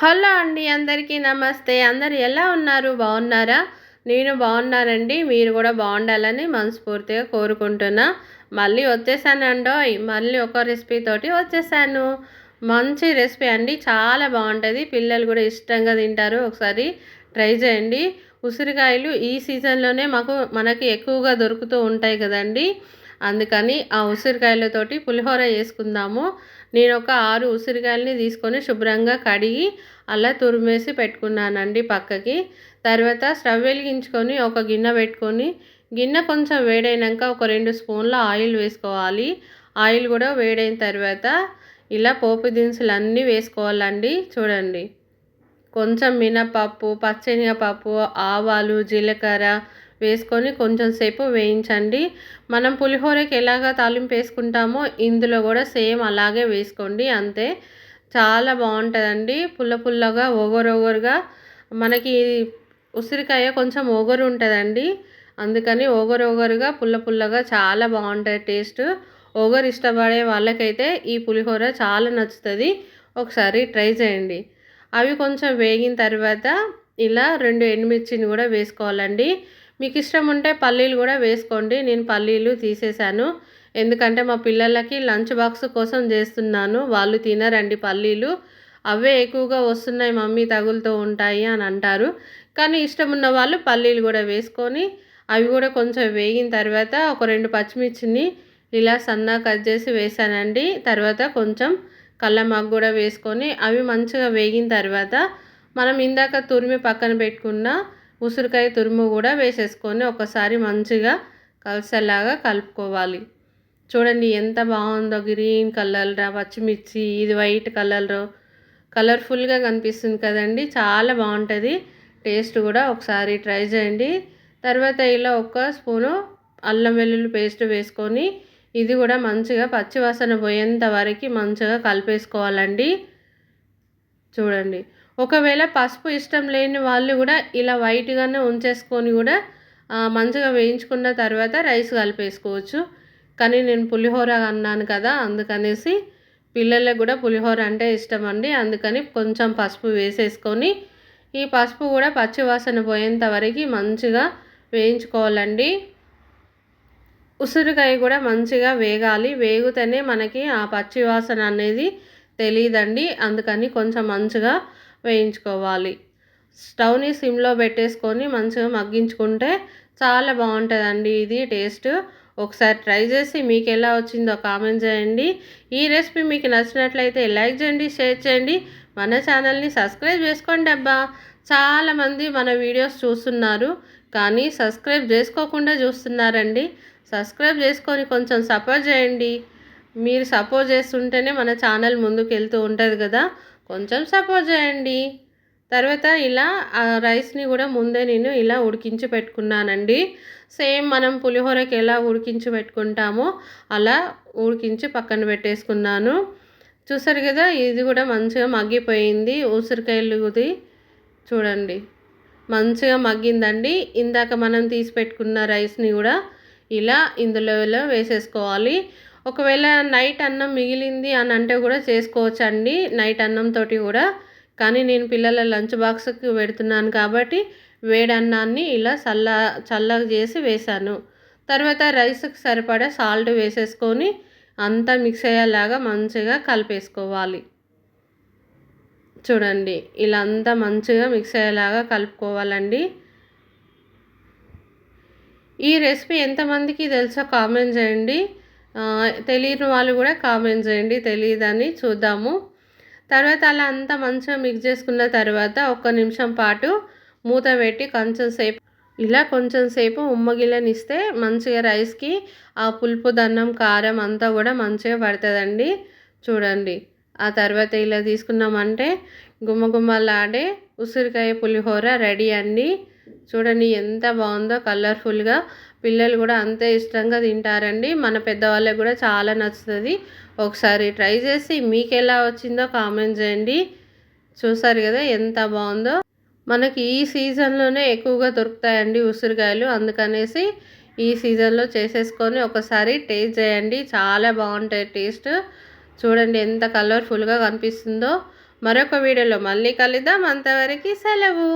Hello అండి అందరికీ నమస్తే. అందరు ఎలా ఉన్నారు? బాగున్నారా? నేను బాగున్నానండి. మీరు కూడా బాగుండాలని మనస్ఫూర్తిగా కోరుకుంటున్నా. మళ్ళీ వచ్చేసానండో మళ్ళీ ఒక రెసిపీ తోటి వచ్చేసాను. మంచి రెసిపీ అండి. చాలా బాగుంటుంది. పిల్లలు కూడా ఇష్టంగా తింటారు. ఒకసారి ట్రై చేయండి. ఉసిరికాయలు ఈ సీజన్లోనే మాకు మనకి ఎక్కువగా దొరుకుతూ ఉంటాయి కదండి. అందుకని ఆ ఉసిరికాయలతోటి పులిహోర చేసుకుందాము. నేను ఒక ఆరు ఉసిరికాయలని తీసుకొని శుభ్రంగా కడిగి అలా తురిమేసి పెట్టుకున్నానండి పక్కకి. తర్వాత స్టవ్ వెలిగించుకొని ఒక గిన్నె పెట్టుకొని గిన్నె కొంచెం వేడైనాక ఒక రెండు స్పూన్ల ఆయిల్ వేసుకోవాలి. ఆయిల్ కూడా వేడైన తర్వాత ఇలా పోపు దినుసులు అన్నీ వేసుకోవాలండి. చూడండి. కొంచెం మినపప్పు పచ్చెనగపప్పు ఆవాలు జీలకర్ర వేసుకొని కొంచెం సేపు వేయించండి. మనం పులిహోరకి ఎలాగ తాలింపు వేసుకుంటామో ఇందులో కూడా సేమ్ అలాగే వేసుకోండి అంతే. చాలా బాగుంటుందండి. పుల్ల పుల్లగా ఒగరు మనకి ఉసిరికాయ కొంచెం ఒగరు ఉంటుందండి. అందుకని ఒగరు ఓగరుగా పుల్ల పుల్లగా చాలా బాగుంటుంది టేస్ట్. ఒగరు ఇష్టపడే వాళ్ళకైతే ఈ పులిహోర చాలా నచ్చుతుంది. ఒకసారి ట్రై చేయండి. అవి కొంచెం వేగిన తర్వాత ఇలా రెండు ఎండుమిర్చిని కూడా వేసుకోవాలండి. మీకు ఇష్టం ఉంటే పల్లీలు కూడా వేసుకోండి. నేను పల్లీలు తీసేసాను ఎందుకంటే మా పిల్లలకి లంచ్ బాక్స్ కోసం చేస్తున్నాను. వాళ్ళు తినరండి పల్లీలు. అవే ఎక్కువగా వస్తున్నాయి మమ్మీ తగులుతూ ఉంటాయి అని అంటారు. కానీ ఇష్టం ఉన్న వాళ్ళు పల్లీలు కూడా వేసుకొని అవి కూడా కొంచెం వేగిన తర్వాత ఒక రెండు పచ్చిమిర్చిని ఇలా సన్నా కట్ చేసి వేసానండి తర్వాత కొంచెం కళ్ళమాకు కూడా వేసుకొని అవి మంచిగా వేగిన తర్వాత మనం ఇందాక తురిమి పక్కన పెట్టుకున్న ఉసిరికాయ తురుము కూడా వేసేసుకొని ఒకసారి మంచిగా కలిసేలాగా కలుపుకోవాలి. చూడండి ఎంత బాగుందో గ్రీన్ కలర్ పచ్చిమిర్చి ఇది వైట్ కలర్ కలర్ఫుల్గా కనిపిస్తుంది కదండి. చాలా బాగుంటుంది. టేస్ట్ కూడా ఒకసారి ట్రై చేయండి. తర్వాత ఇలా ఒక స్పూను అల్లం వెల్లుల్లి పేస్ట్ వేసుకొని ఇది కూడా మంచిగా పచ్చివాసన పోయేంత వరకు మంచిగా కలిపేసుకోవాలండి. చూడండి. ఒకవేళ పసుపు ఇష్టం లేని వాళ్ళు కూడా ఇలా వైట్గానే ఉంచేసుకొని కూడా మంచిగా వేయించుకున్న తర్వాత రైస్ కలిపేసుకోవచ్చు. కానీ నేను పులిహోర అన్నాను కదా అందుకనేసి పిల్లలకు కూడా పులిహోర అంటే ఇష్టం అండి. అందుకని కొంచెం పసుపు వేసేసుకొని ఈ పసుపు కూడా పచ్చివాసన పోయేంత వరకు మంచిగా వేయించుకోవాలండి. ఉసిరికాయ కూడా మంచిగా వేగాలి. వేగితేనే మనకి ఆ పచ్చివాసన అనేది తెలియదండి అందుకని కొంచెం మంచిగా వేయించుకోవాలి. స్టవ్ని సిమ్లో పెట్టేసుకొని మంచిగా మగ్గించుకుంటే చాలా బాగుంటుందండి ఇది టేస్ట్. ఒకసారి ట్రై చేసి మీకు ఎలా వచ్చిందో కామెంట్ చేయండి. ఈ రెసిపీ మీకు నచ్చినట్లయితే లైక్ చేయండి షేర్ చేయండి. మన ఛానల్ని సబ్స్క్రైబ్ చేసుకోండి అబ్బా. చాలామంది మన వీడియోస్ చూస్తున్నారు కానీ సబ్స్క్రైబ్ చేసుకోకుండా చూస్తున్నారండి. సబ్స్క్రైబ్ చేసుకొని కొంచెం సపోర్ట్ చేయండి. మీరు సపోర్ట్ చేస్తుంటేనే మన ఛానల్ ముందుకు వెళ్తూ ఉంటుంది కదా. కొంచెం సపోజ్ చేయండి. తర్వాత ఇలా ఆ రైస్ని కూడా ముందే నేను ఇలా ఉడికించి పెట్టుకున్నానండి. సేమ్ మనం పులిహోరకి ఎలా ఉడికించి పెట్టుకుంటామో అలా ఉడికించి పక్కన పెట్టేసుకున్నాను. చూసారు కదా ఇది కూడా మంచిగా మగ్గిపోయింది. ఉసిరికాయలుది చూడండి మంచిగా మగ్గిందండి. ఇందాక మనం తీసి పెట్టుకున్న రైస్ని కూడా ఇలా ఇందులో వేసేసుకోవాలి. ఒకవేళ నైట్ అన్నం మిగిలింది అని అంటే కూడా చేసుకోవచ్చు అండి నైట్ అన్నంతో కూడా. కానీ నేను పిల్లల లంచ్ బాక్స్కి పెడుతున్నాను కాబట్టి వేడన్నాన్ని ఇలా చల్ల చల్లగా చేసి వేశాను. తర్వాత రైస్కి సరిపడా సాల్ట్ వేసేసుకొని అంతా మిక్స్ అయ్యేలాగా మంచిగా కలిపేసుకోవాలి. చూడండి ఇలా అంతా మంచిగా మిక్స్ అయ్యేలాగా కలుపుకోవాలండి. ఈ రెసిపీ ఎంతమందికి తెలుసో కామెంట్ చేయండి. తెలియని వాళ్ళు కూడా కామెంట్ చేయండి తెలియదని చూద్దాము. తర్వాత అలా అంతా మంచిగా మిక్స్ చేసుకున్న తర్వాత ఒక్క నిమిషం పాటు మూత పెట్టి కొంచెం సేపు ఇలా కొంచెం సేపు ఉమ్మగిల్లనిస్తే మంచిగా రైస్కి ఆ పులుపు దన్నం కారం అంతా కూడా మంచిగా పడుతుందండి. చూడండి ఆ తర్వాత ఇలా తీసుకున్నామంటే గుమ్మగుమ్మలాడే ఉసిరికాయ పులిహోర రెడీ అండి. చూడండి ఎంత బాగుందో కలర్ఫుల్గా పిల్లలు కూడా అంతే ఇష్టంగా తింటారండి. మన పెద్దవాళ్ళకి కూడా చాలా నచ్చుతుంది. ఒకసారి ట్రై చేసి మీకు ఎలా వచ్చిందో కామెంట్ చేయండి. చూసారు కదా ఎంత బాగుందో. మనకి ఈ సీజన్లోనే ఎక్కువగా దొరుకుతాయండి ఉసిరికాయలు. అందుకనేసి ఈ సీజన్లో చేసేసుకొని ఒకసారి టేస్ట్ చేయండి. చాలా బాగుంటాయి టేస్ట్. చూడండి ఎంత కలర్ఫుల్గా కనిపిస్తుందో. మరొక వీడియోలో మళ్ళీ కలుద్దాం. అంతవరకు సెలవు.